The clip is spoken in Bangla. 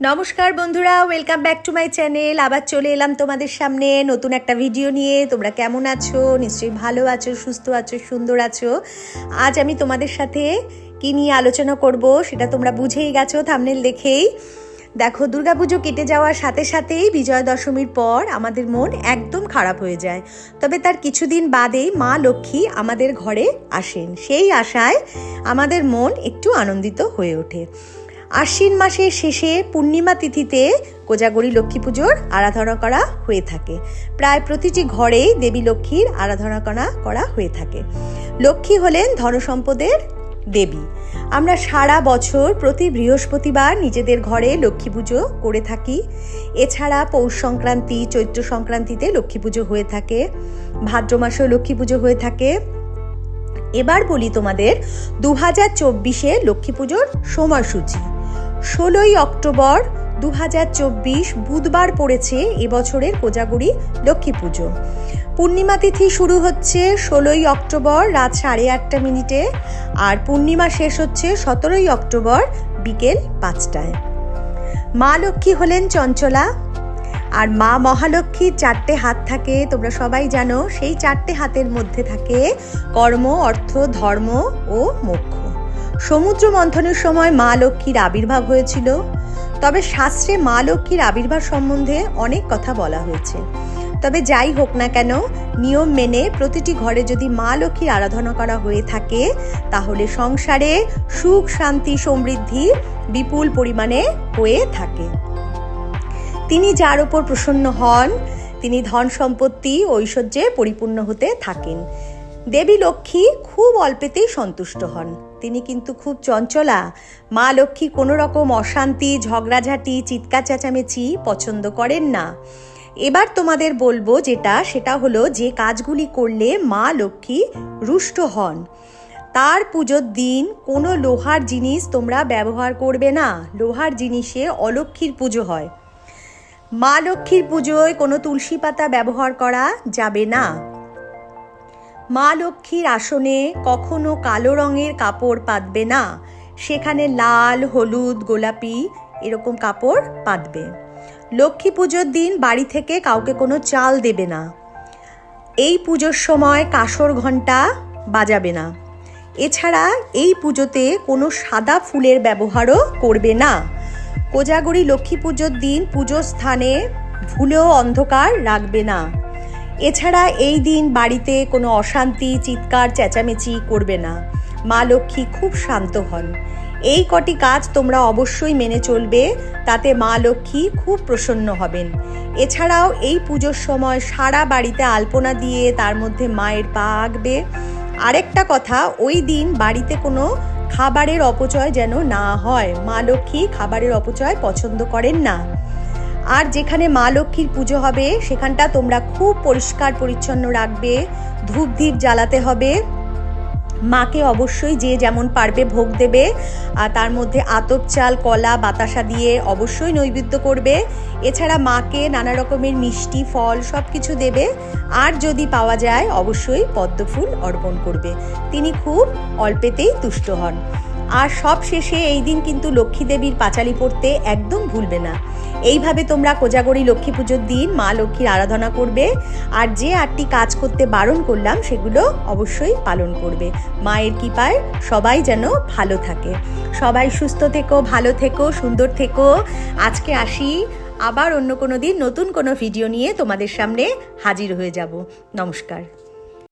নমস্কার বন্ধুরা welcome back to my channel আবার চলে এলাম তোমাদের সামনে নতুন একটা ভিডিও নিয়ে। তোমরা কেমন আছো? নিশ্চয়ই ভালো আছো, সুস্থ আছো, সুন্দর আছো। আজ আমি তোমাদের সাথে কি নিয়ে আলোচনা করব সেটা তোমরা বুঝেই গেছো থামনেল দেখেই। দেখো, দুর্গাপুজো কেটে যাওয়ার সাথে সাথেই বিজয়া দশমীর পর আমাদের মন একদম খারাপ হয়ে যায়। তবে তার কিছুদিন বাদেই মা লক্ষ্মী আমাদের ঘরে আসেন। সেই আশায় আমাদের মন একটু আনন্দিত হয়ে ওঠে। আশ্বিন মাসের শেষে পূর্ণিমা তিথিতে কোজাগরি লক্ষ্মী পুজোর আরাধনা করা হয়ে থাকে। প্রায় প্রতিটি ঘরেই দেবী লক্ষ্মীর আরাধনা করা করা হয়ে থাকে। লক্ষ্মী হলেন ধনসম্পদের দেবী। আমরা সারা বছর প্রতি বৃহস্পতিবার নিজেদের ঘরে লক্ষ্মী পুজো করে থাকি। এছাড়া পৌষ সংক্রান্তি, চৈত্র সংক্রান্তিতে লক্ষ্মী পুজো হয়ে থাকে। ভাদ্র মাসেও লক্ষ্মী পুজো হয়ে থাকে। এবার বলি তোমাদের দু হাজার চব্বিশে লক্ষ্মী পুজোর সময়সূচি। ষোলোই অক্টোবর দু হাজার চব্বিশ বুধবার পড়েছে এবছরের কোজাগুড়ি লক্ষ্মী পুজো। পূর্ণিমা তিথি শুরু হচ্ছে ষোলোই অক্টোবর রাত সাড়ে আটটা মিনিটে আর পূর্ণিমা শেষ হচ্ছে সতেরোই অক্টোবর বিকেল পাঁচটায়। মা লক্ষ্মী হলেন চঞ্চলা। আর মা মহালক্ষ্মীর চারটে হাত থাকে, তোমরা সবাই জানো, সেই চারটে হাতের মধ্যে থাকে কর্ম, অর্থ, ধর্ম ও মোক্ষ। সমুদ্র মন্থনের সময় মা লক্ষ্মীর আবির্ভাব হয়েছিল। তবে শাস্ত্রে মা লক্ষ্মীর আবির্ভাব সম্বন্ধে অনেক কথা বলা হয়েছে। তবে যাই হোক না কেন, নিয়ম মেনে প্রতিটি ঘরে যদি মা লক্ষ্মীর আরাধনা করা হয়ে থাকে, তাহলে সংসারে সুখ, শান্তি, সমৃদ্ধি বিপুল পরিমাণে হয়ে থাকে। তিনি যার ওপর প্রসন্ন হন, তিনি ধন সম্পত্তি, ঐশ্বর্যে পরিপূর্ণ হতে থাকেন। দেবী লক্ষ্মী খুব অল্পেতেই সন্তুষ্ট হন। তিনি কিন্তু খুব চঞ্চলা। মা লক্ষ্মী কোনো রকম অশান্তি, ঝগড়াঝাটি, চিৎকার চেঁচামেচি পছন্দ করেন না। এবার তোমাদের বলব যেটা, সেটা হলো যে কাজগুলি করলে মা লক্ষ্মী রুষ্ট হন। তার পুজোর দিন কোনো লোহার জিনিস তোমরা ব্যবহার করবে না। লোহার জিনিসে অলক্ষ্মীর পুজো হয়। মা লক্ষ্মীর পুজোয় কোনো তুলসী পাতা ব্যবহার করা যাবে না। মা লক্ষ্মীর আসনে কখনো কালো রঙের কাপড় পাতবে না। সেখানে লাল, হলুদ, গোলাপি এরকম কাপড় পাতবে। লক্ষ্মী পুজোর দিন বাড়ি থেকে কাউকে কোনো চাল দেবে না। এই পুজোর সময় কাসর ঘণ্টা বাজাবে না। এছাড়া এই পুজোতে কোনো সাদা ফুলের ব্যবহারও করবে না। কোজাগরি লক্ষ্মী পুজোর দিন পুজোর স্থানে ভুলেও অন্ধকার রাখবে না। এছাড়া এই দিন বাড়িতে কোনো অশান্তি, চিৎকার, চেঁচামেচি করবে না। মা লক্ষ্মী খুব শান্ত হন। এই কটি কাজ তোমরা অবশ্যই মেনে চলবে, তাতে মা লক্ষ্মী খুব প্রসন্ন হবেন। এছাড়াও এই পুজোর সময় সারা বাড়িতে আলপনা দিয়ে তার মধ্যে মায়ের পা আঁকবে। আরেকটা কথা, ওই দিন বাড়িতে কোনো খাবারের অপচয় যেন না হয়। মা লক্ষ্মী খাবারের অপচয় পছন্দ করেন না। আর যেখানে মা লক্ষ্মীর পুজো হবে, সেখানটা তোমরা খুব পরিষ্কার পরিচ্ছন্ন রাখবে ধূপ ধীপ জ্বালাতে হবে। মাকে অবশ্যই যে যেমন পারবে ভোগ দেবে, আর তার মধ্যে আতপ চাল, কলা, বাতাসা দিয়ে অবশ্যই নৈবেদ্য করবে। এছাড়া মাকে নানা রকমের মিষ্টি, ফল সব কিছু দেবে। আর যদি পাওয়া যায়, অবশ্যই পদ্মফুল অর্পণ করবে। তিনি খুব অল্পেতেই তুষ্ট হন। আর সব শেষে এই দিন কিন্তু লক্ষ্মী দেবীর পাঁচালি পড়তে একদম ভুলবে না। এইভাবে তোমরা কোজাগরি লক্ষ্মী পুজোর দিন মা লক্ষ্মীর আরাধনা করবে আর যে আটটি কাজ করতে বারণ করলাম সেগুলো অবশ্যই পালন করবে। মায়ের কৃপায় সবাই যেন ভালো থাকে। সবাই সুস্থ থেকো, ভালো থেকো, সুন্দর থেকো। আজকে আসি, আবার অন্য কোনো দিন নতুন কোনো ভিডিও নিয়ে তোমাদের সামনে হাজির হয়ে যাব। নমস্কার।